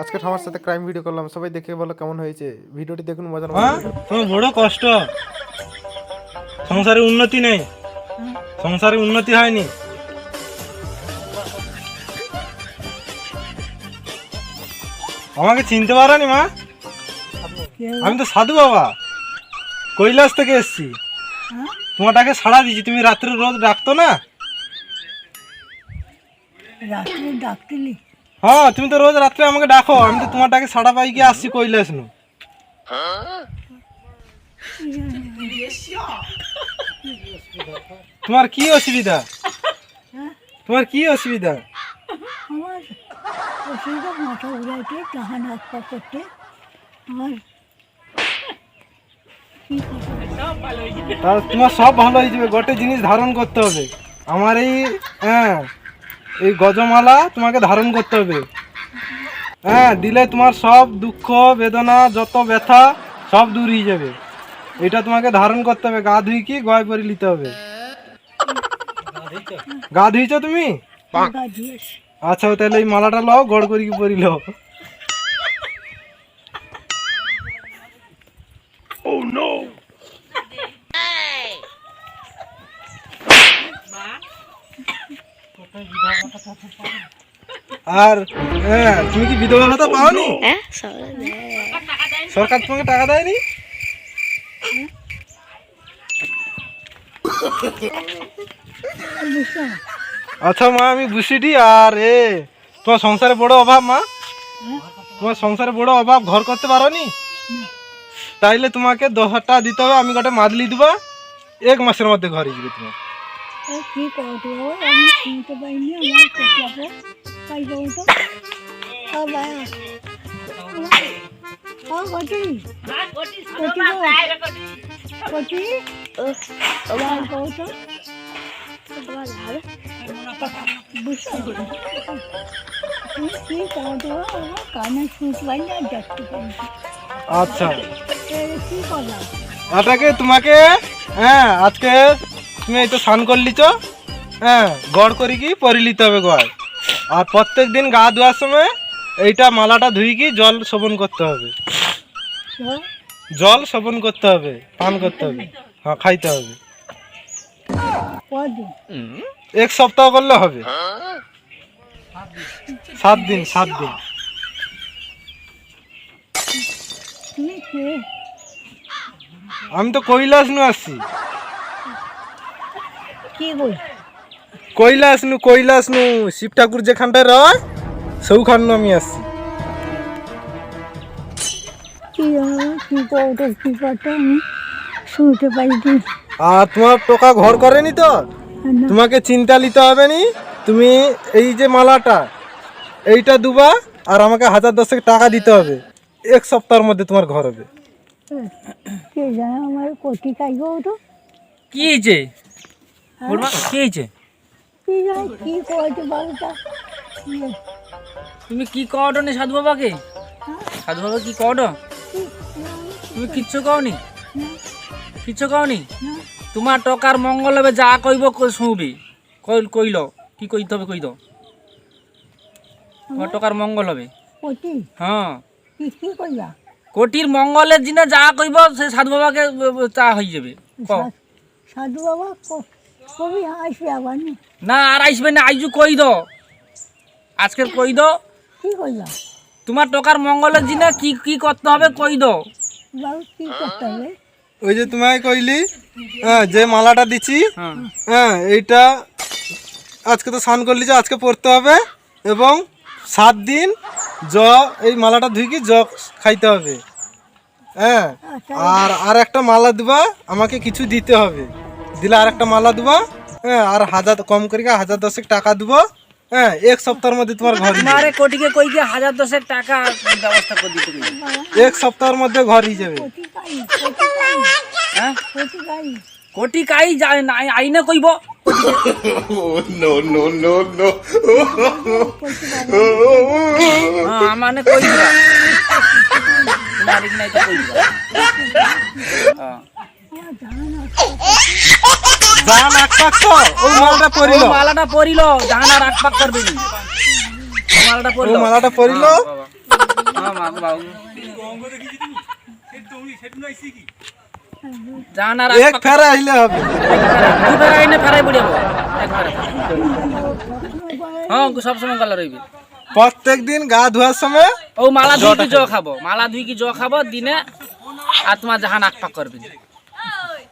আজকে ঠামার সাথে crime video করলাম সবাই দেখে বলো কেমন হয়েছে। ভিডিওটি দেখুন মজার হ্যাঁ? তোমার বড় কষ্ট। সংসারে উন্নতি নেই। সংসারে উন্নতি হয়নি। আমাকে চিনতে পারোনি মা? আমি তো সাধু বাবা। কৈলাস থেকে এসছি। তোমারটাকে সাড়া দিয়েছি। তুমি রাত্রে রোজ ডাকতো না? রাত্রে ডাকতিলি? হ্যাঁ তুমি তো রোজ রাত্রে আমাকে ডাকো আমি তো তোমারটাকে সাড়া পাই গিয়ে আসছি কৈলাস নু তোমার কি অসুবিধা? তোমার কি অসুবিধা? আমার অসুবিধা মাথা ঘুরাইতে ডাহান হাত পা করতে। আমার তোমার সব ভালো হয়ে যাবে গোটে জিনিস ধারণ করতে হবে। আমার এই হ্যাঁ এই গজমালা তোমাকে ধারণ করতে হবে। হ্যাঁ দিলে তোমার সব দুঃখ, বেদনা, যত ব্যথা, সব দূর হয়ে যাবে। এটা তোমাকে ধারণ করতে হবে। গা ধুই কি গয় পরে নিতে হবে? গা ধুইছো তুমি? আচ্ছা তাহলে এই মালাটা লও, গড় করি কি পরি লও। আর হ্যাঁ তুমি কি বিধবা ভাতা পাওনি? সরকার তোমাকে টাকা দেয়নি? আচ্ছা মা আমি বুঝিটি আর এ তোমার সংসারে বড় অভাব মা? তোমার সংসারে বড় অভাব ঘর করতে পারো নি তাইলে তোমাকে দশ হাজার টাকা দিতে হবে আমি গোটে মাদলি দিবা। এক মাসের মধ্যে ঘরে যাবে তোমার। কি করব বাবা আমি শুনতে পাইনি আমার কোথাও পাই যাব তো ও বাবা ও কটি কটি কটি আমার বউ তো বুঝছ তুমি কি করব আমার কানে শুনতে পাইনি আর দেখতে পাইনি আচ্ছা এর কি করলাম এটাকে তোমাকে হ্যাঁ আজকে তুমি এই তো স্নান করলিছ হ্যাঁ গড় করি কি পরিলিতে হবে গড়। আর প্রত্যেক দিন গা ধোয়ার সময় এইটা মালাটা ধুই কি, জল শোভন করতে হবে। জল শোভন করতে হবে, পান করতে হবে হ্যাঁ খাইতে হবে। এক সপ্তাহ করলে হবে। সাত দিন সাত দিন। আমি তো কৈলাস নু আসছি। কি বল কৈলাস নু কৈলাস নু শিব ঠাকুর যেখানটায় রয় সৌখান আমি আসছি কি কি করতো কি করতো আমি শুনতে পাইনি। আর তোমার টোকা ঘর করেনি তো? তোমাকে চিন্তা নিতে হবে নি তুমি এই যে মালাটা এইটা দুবা আর আমাকে হাজার দশেক টাকা দিতে হবে। এক সপ্তাহের মধ্যে তোমার ঘর হবে। কে জানে আমার কোটি খাইব তো। কি হয়েছে বলবা কি হয়েছে কি তুমি কি কওটো নি সাধু বাবাকে? সাধু বাবা কি কওটো তুমি কিচ্ছু কওনি? কিচ্ছু কওনি? তোমার টকার মঙ্গল হবে যা কইব শুনবি। কইল কইল কি কইতে হবে কই দাও তোমার টকার মঙ্গল হবে। হ্যাঁ। কোটির মঙ্গলের দিনে যা কইব সে সাধু বাবাকে ব- হয়ে যাবে। সাধু বাবা কবি আসবে আবার না? না আর আসবে না আইজু কই দাও আজকের কই দাও কি কইবা তোমার টকার মঙ্গলের দিনে কি কি করতে হবে কই কি করতে হবে? ওই যে তোমায় কইলি হ্যাঁ যে মালাটা দিচ্ছি হ্যাঁ। হ্যাঁ এইটা আজকে তো স্নান করলি যে আজকে পড়তে হবে এবং সাত দিন জ এই মালাটা ধুই কি জ খাইতে হবে। হ্যাঁ আচ্ছা। আর আর একটা মালা দিবা আমাকে কিছু দিতে হবে। দিলে আর একটা মালা দিবা হ্যাঁ আর হাজার কম করে হাজার দশেক টাকা দিব হ্যাঁ এক সপ্তাহের মধ্যে তোমার ঘর তোমারে কোটিকে কই গিয়ে হাজার দশেক টাকা ব্যবস্থা করে দিতে এক সপ্তাহের মধ্যে ঘর হয়ে যাবে। কোটি কাই হ্যাঁ? কোটি কাই যায় না আইনে কইব। কোটি বাবা হ্যাঁ মানে কই তোমার তো কই দিবা হ্যাঁ। আমার জানা জান এক পাক তো ওই মালাটা পরিল মালাটা পরিল জাহানা রাখ পাক করবে নি। ও মালাটা পরিল মালাটা পরিল জান আর এক ফেরা আইলে হবে। দু ফেরাই না ফেরাই পড়িয়াব এক ফেরা হ্যাঁ সব সময় গলা রইবি। প্রত্যেক দিন গা ধোয়ার সময় ও মালা ধুই কি জ খাব। মালা ধুই কি জ খাব দিনে আর তোমার যাহা নাক পাক করবি।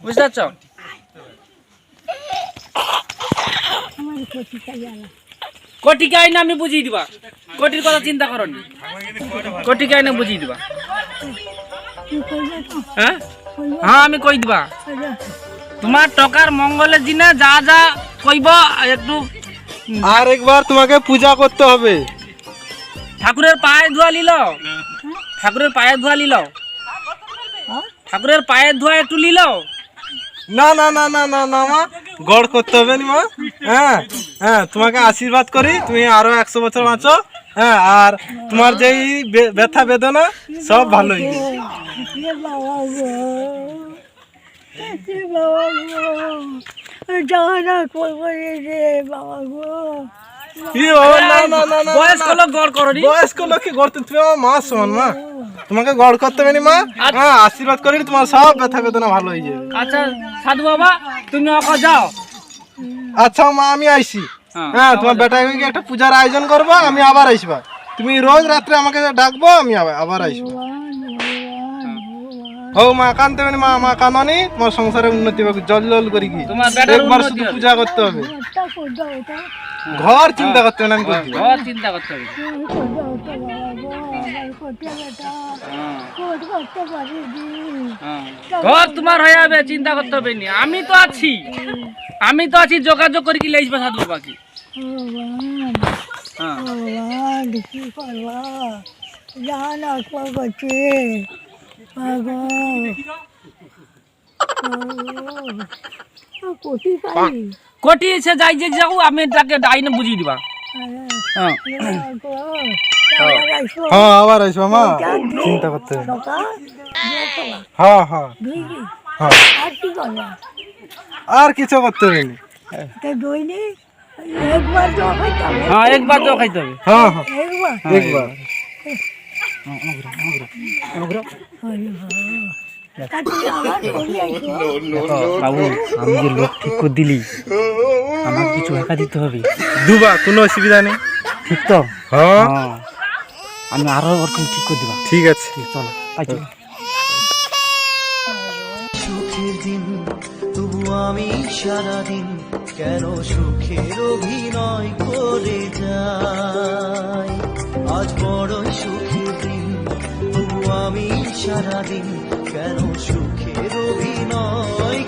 বুঝতে পারছ? চাই আলা আমি বুঝিয়ে দিবা। কোটির কথা চিন্তা করনি। কোটিকে আইনে বুঝিয়ে দিবা। হ্যাঁ? হ্যাঁ আমি কই দিবা। তোমার টকার মঙ্গলের দিনে যা যা কইব একটু আর একবার তোমাকে পূজা করতে হবে। ঠাকুরের পায়ে ধোয়া লিল ঠাকুরের পায়ে ধোয়া লিল ঠাকুরের পায়ের ধোয়া একটু লিল না না না না না না মা। গড় করতে হবে নি মা। হ্যাঁ হ্যাঁ তোমাকে আশীর্বাদ করি তুমি আরও একশো বছর বাঁচো হ্যাঁ আর তোমার যেই বে- ব্যথা বেদনা সব ভালোই। হয়ে বয়স্ক লোক গড় করনি? বয়স্ক লোককে গড় তো- তুমি মা সমান মা। তোমাকে গড় করতে হবে নি মা হ্যাঁ আশীর্বাদ করি তোমার সব ব্যথা বেদনা ভালো হয়ে যাবে। আচ্ছা সাধু বাবা তুমি ওকে যাও। আচ্ছা মা আমি আইসি হ্যাঁ। হ্যাঁ তোমার বেটাকে গিয়ে একটা পূজার আয়োজন করব আমি আবার আসবা। তুমি রোজ রাত্রে আমাকে ডাকবো আমি আবার আবার আসব। ও মা কানতে হবে না, মা মা কাননি তোমার সংসারে উন্নতি হবে জল জল করি কি? একবার শুধু পূজা করতে হবে। ঘর চিন্তা করতে হবে না আমি করছি ঘর চিন্তা করতে হবে। ঘর তোমার হয়ে যাবে, চিন্তা করতে হবে নি। আমি তো আছি। আমি তো আছি, যোগাযোগ করে কি লেজবে সাধু বাবাকে ভগবান ভগবান কি করবা জান আকবা করছে আগো কোটি পাই যাই যে যাও, আমি তাকে ডাইনে বুঝিয়ে দিবা। হ্যাঁ হ্যাঁ আবার আসবা মা। চিন্তা করতে হবে হ্যাঁ হ্যাঁ। হ্যাঁ। আর কিছু করতে হবে হ্যাঁ একবার তো খাইতে হবে। হ্যাঁ হ্যাঁ। একবার। বাবু আমি যে লোক ঠিক করে দিলি আমার কিছু একা দিতে হবে। দুবা কোনো অসুবিধা নেই। ঠিক তো? হ্যাঁ। হ্যাঁ। আমি আরও ওরকম ঠিক করে দিবা। ঠিক আছে। চলো তাই চলো সুখের দিন তবু আমি সারাদিন কেন সুখের অভিনয় করে যাই? আজ বড়ই সুখের দিন তবু আমি সারাদিন কেন সুখের অভিনয়